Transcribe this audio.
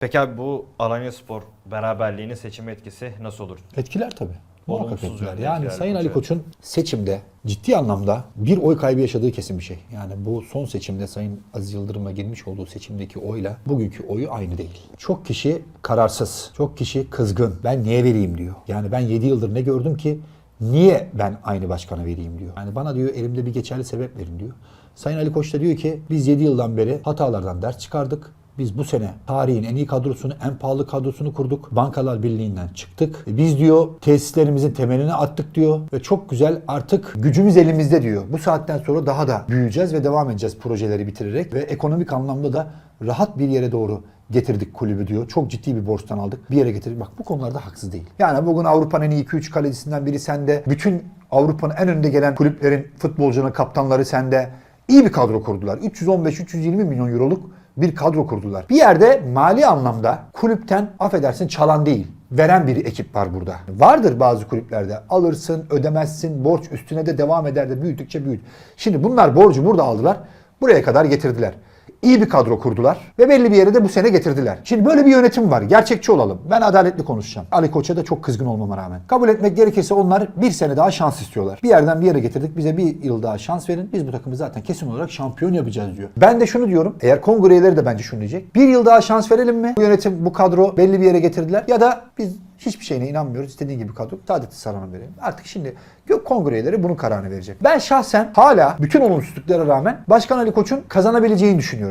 Peki abi bu Alanya Spor beraberliğinin seçim etkisi nasıl olur? Etkiler tabii. Muhakkak Olumsuz etkiler. yönde Yani etkiler Sayın bence. Ali Koç'un seçimde ciddi anlamda bir oy kaybı yaşadığı kesin bir şey. Yani bu son seçimde Sayın Aziz Yıldırım'a girmiş olduğu seçimdeki oyla bugünkü oyu aynı değil. Çok kişi kararsız, çok kişi kızgın. Ben niye vereyim diyor. Yani ben 7 yıldır ne gördüm ki niye ben aynı başkana vereyim diyor. Yani bana diyor elimde bir geçerli sebep verin diyor. Sayın Ali Koç da diyor ki biz 7 yıldan beri hatalardan ders çıkardık. Biz bu sene tarihin en iyi kadrosunu, en pahalı kadrosunu kurduk. Bankalar Birliği'nden çıktık. Biz diyor tesislerimizin temelini attık diyor ve çok güzel artık gücümüz elimizde diyor. Bu saatten sonra daha da büyüyeceğiz ve devam edeceğiz projeleri bitirerek ve ekonomik anlamda da rahat bir yere doğru getirdik kulübü diyor. Çok ciddi bir borçtan aldık. Bir yere getirdik. Bak bu konularda haksız değil. Yani bugün Avrupa'nın en iyi 2-3 kalecisinden biri sende. Bütün Avrupa'nın en önde gelen kulüplerin futbolcunun kaptanları sende. İyi bir kadro kurdular. 315-320 milyon euroluk bir kadro kurdular. Bir yerde mali anlamda kulüpten affedersin çalan değil veren bir ekip var burada. Vardır bazı kulüplerde alırsın ödemezsin borç üstüne de devam eder de büyüdükçe büyür. Şimdi bunlar borcu burada aldılar buraya kadar getirdiler. İyi bir kadro kurdular ve belli bir yere de bu sene getirdiler. Şimdi böyle bir yönetim var. Gerçekçi olalım. Ben adaletli konuşacağım. Ali Koç'a da çok kızgın olmama rağmen. Kabul etmek gerekirse onlar bir sene daha şans istiyorlar. Bir yerden bir yere getirdik. Bize bir yıl daha şans verin. Biz bu takımı zaten kesin olarak şampiyon yapacağız diyor. Ben de şunu diyorum. Eğer kongre üyeleri de bence şunu diyecek. Bir yıl daha şans verelim mi? Bu yönetim, bu kadro belli bir yere getirdiler. Ya da biz hiçbir şeyine inanmıyoruz. İstediğin gibi kadro. Saadet'i Saran'a verelim. Artık şimdi Gök kongre üyeleri bunun kararını verecek. Ben şahsen hala bütün olumsuzluklara rağmen Başkan Ali Koç'un kazanabileceğini düşünüyorum.